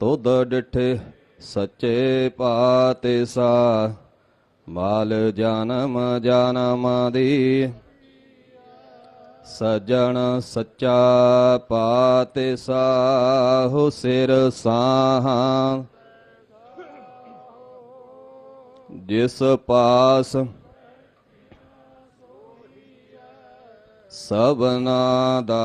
ਤੁਧ ਡਿਠੇ ਸੱਚੇ ਪਾਤੇ ਸਾ ਮਾਲ ਜਨਮ ਜਨਮ ਦੀ। ਸਜਣ ਸੱਚਾ ਪਾਤੇ ਸਾਹੁ ਸਿਰ ਸਾਹਾਂ। ਜਿਸ ਪਾਸ ਸਭਨਾ ਦਾ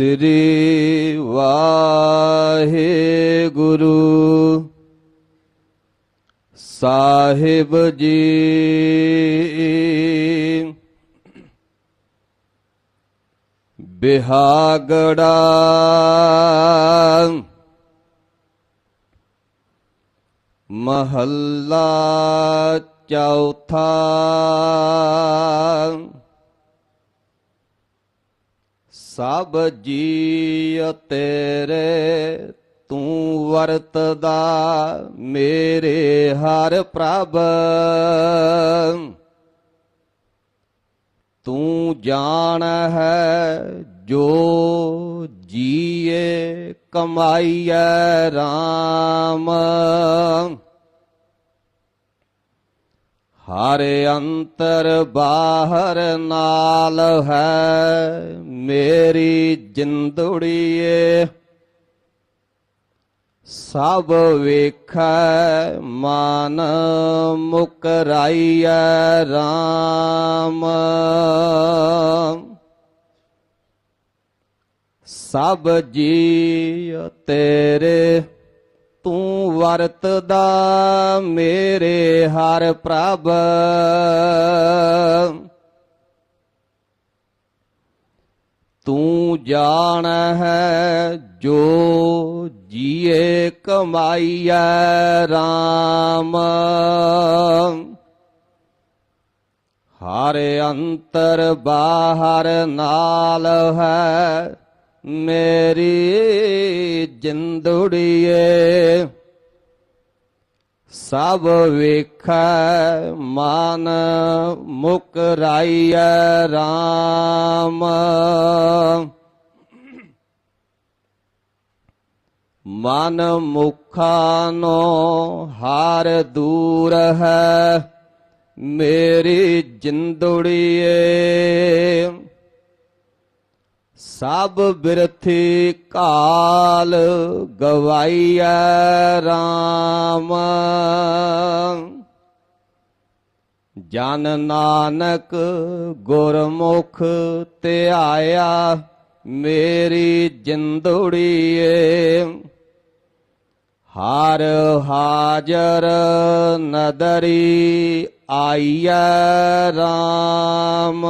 ਸ੍ਰੀ ਵਾਹਿਗੁਰੂ। ਸਾਹਿਬ ਜੀ। ਬਿਹਾਗੜਾ। ਮਹੱਲਾ ਚੌਥਾ। ਸਭ ਜੀਅ ਤੇਰੇ ਤੂੰ ਵਰਤਦਾ ਮੇਰੇ ਹਰ ਪ੍ਰਭ। ਤੂੰ ਜਾਣ ਹੈ ਜੋ ਜੀਏ ਕਮਾਈਐ RAM ਹਰ ਅੰਤਰ ਬਾਹਰ ਨਾਲ ਹੈ ਮੇਰੀ ਜਿੰਦੜੀਏ, ਸਭ ਵੇਖੈ ਮਨ ਮੁਕਰਾਈਐ RAM ਸਭ ਜੀ ਤੇਰੇ, ਤੂੰ ਵਰਤਦਾ ਮੇਰੇ ਹਰ ਪ੍ਰਭ। ਤੂੰ ਜਾਣ ਹੈ ਜੋ ਜੀਏ ਕਮਾਈਐ RAM ਹਰ ਅੰਤਰ ਬਾਹਰ ਨਾਲ ਹੈ ਮੇਰੀ ਜਿੰਦੜੀਏ ਸਭ ਵੇਖੈ ਮਨ ਮੁਕਰਾਈਐ RAM ਮਨ ਮੁਖਾਂ ਨੋ ਹਰ ਦੂਰ ਹੈ ਮੇਰੀ ਜਿੰਦੜੀਏ। ਸਭ ਬਿਰਥੀ ਕਾਲ ਗਵਾਈਐ RAM ਜਨ ਨਾਨਕ ਗੁਰਮੁਖ ਧਿਆਇਆ, ਮੇਰੀ ਜਿੰਦੜੀਏ। ਹਰ ਹਾਜਰ ਨਦਰੀ ਆਈਐ RAM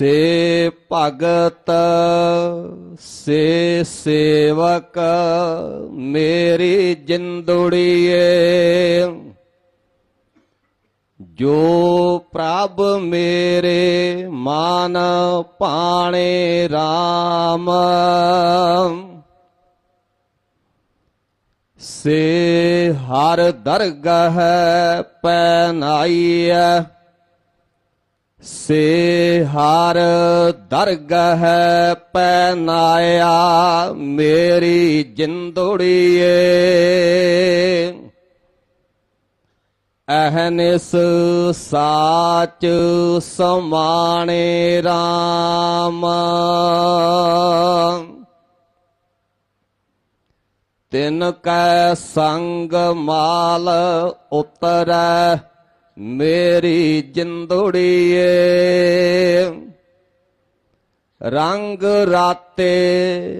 ਸੇ ਭਗਤ, ਸੇ ਸੇਵਕ, ਮੇਰੀ ਜਿੰਦੜੀਏ। ਜੋ ਪ੍ਰਭ ਮੇਰੇ ਮਾਨ ਪਾਣੇ RAM ਸੇ ਹਰ ਦਰਗਹ ਪੈਨਾਈਐ। ਸੇ ਹਰ ਦਰਗਹ ਪੈਨਾਇਆ, ਮੇਰੀ ਜਿੰਦੜੀਏ ਅਹਨਿਸ ਸਾਚ ਸਮਾਣੇ RAM ਤਿਨ ਕੈ ਸੰਗ ਮਾਲ ਉਤਰੈ ਮੇਰੀ ਜਿੰਦੁੜੀਏ ਰੰਗ ਰਾਤੇ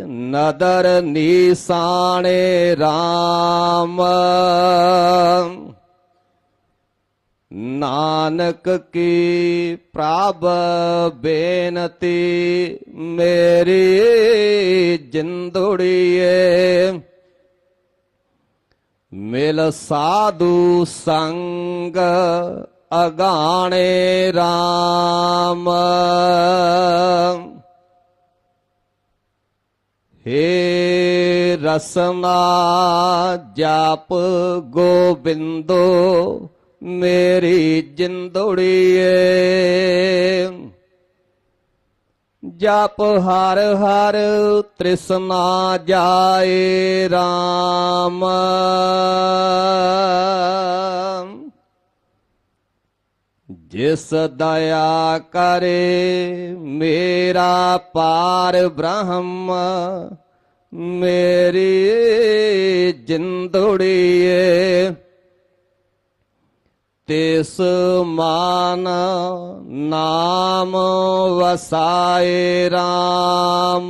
ਨਦਰ ਨੀਸਾਣੇ RAM ਨਾਨਕ ਕੀ ਪ੍ਰਭ ਬੇਨਤੀ ਮੇਰੀ ਜਿੰਦੁੜੀਏ ਮਿਲ ਸਾਧੂ ਸੰਗ ਅਗਾਣੇ RAM ਹੇ ਰਸਨਾ ਜਪ ਗੋਬਿੰਦੋ ਮੇਰੀ ਜਿੰਦੁੜੀਏ। ਜਪ ਹਰ ਹਰ ਤ੍ਰਿਸ਼ਨਾ ਜਾਏ RAM ਜਿਸ ਦਇਆ ਕਰੇ ਮੇਰਾ ਪਾਰ ਬ੍ਰਹਮ ਮੇਰੀ ਜਿੰਦੁੜੀਏ ਤਿਸ ਮਾਨ ਨਾਮ ਵਸਾਏ RAM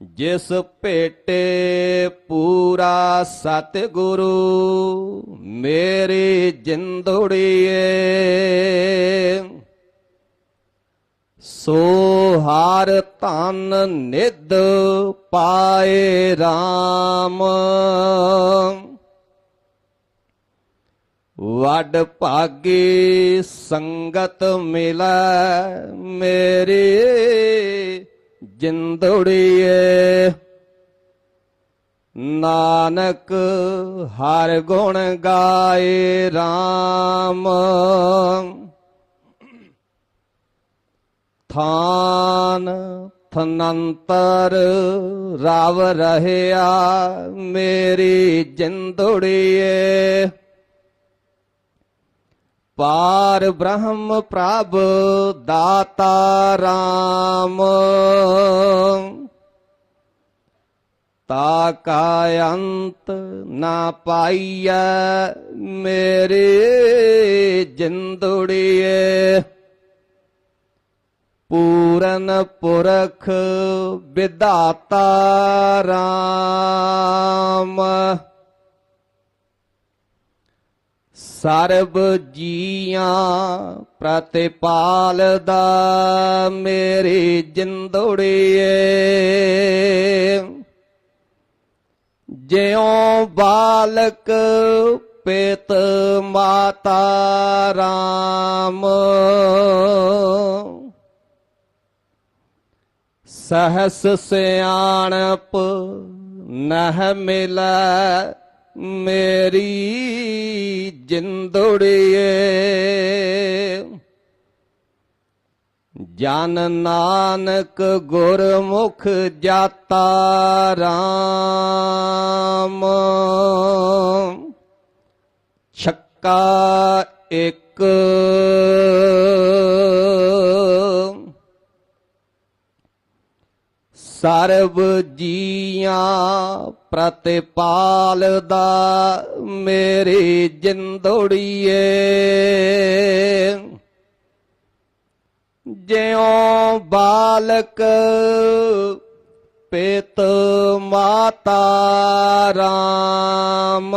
ਜਿਸ ਭੇਟੇ ਪੂਰਾ ਸਤਿਗੁਰੂ, ਮੇਰੀ ਜਿੰਦੁੜੀਏ ਸੋ ਹਰ ਧਨ ਨਿਧ ਪਾਏ RAM ਵੱਡ ਭਾਗੀ ਸੰਗਤ ਮਿਲੈ ਮੇਰੀ, ਜਿੰਦੜੀਏ। ਨਾਨਕ ਹਰ ਗੁਣ ਗਾਏ RAM ਥਾਨ ਥਨੰਤਰ ਰਾਵ ਰਹਿਆ ਮੇਰੀ ਜਿੰਦੁੜੀਏ। ਪਾਰ ਬ੍ਰਹਮ ਪ੍ਰਭ ਦਾਤਾ ਰਾਮ। ਤਾ ਕਾ ਅੰਤ ਨਾ ਪਾਈਐ ਮੇਰੇ ਜਿੰਦੁੜੀਏ। ਪੂਰਨ ਪੁਰਖ ਵਿਦਾਤਾ ਰਾਮ। ਸਰਬ ਜੀਆਂ ਪ੍ਰਤਿਪਾਲ ਦਾ ਮੇਰੀ ਜਿੰਦੁੜੀਏ। ਜਿਉ ਬਾਲਕ ਪਿਤ ਮਾਤਾ RAM ਸਹਸ ਸਿਆਣਪ ਨਹ ਮਿਲੈ ਮੇਰੀ। ਜਿੰਦੁੜੀਏ। ਜਨ ਨਾਨਕ ਗੁਰਮੁਖ ਜਾਤਾ RAM ਛੱਕਾ ਇੱਕ ਸਰਬ ਜੀਆਂ ਪ੍ਰਤਿਪਾਲਦਾ ਮੇਰੀ ਜਿੰਦੁੜੀਏ। ਜਿਉ ਬਾਲਕ ਪਿਤ ਮਾਤਾ ਰਾਮ।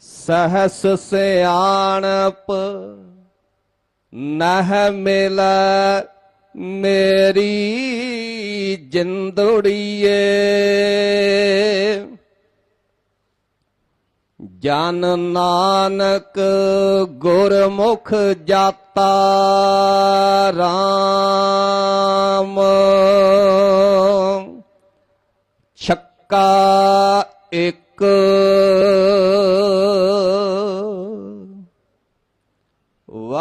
ਸਹਸ ਸਿਆਣਪ ਨਹ ਮਿਲ ਮੇਰੀ ਜਿੰਦੁੜੀਏ। ਜਨ ਨਾਨਕ ਗੁਰਮੁਖ ਜਾਤਾ RAM ਛੱਕਾ ਇੱਕ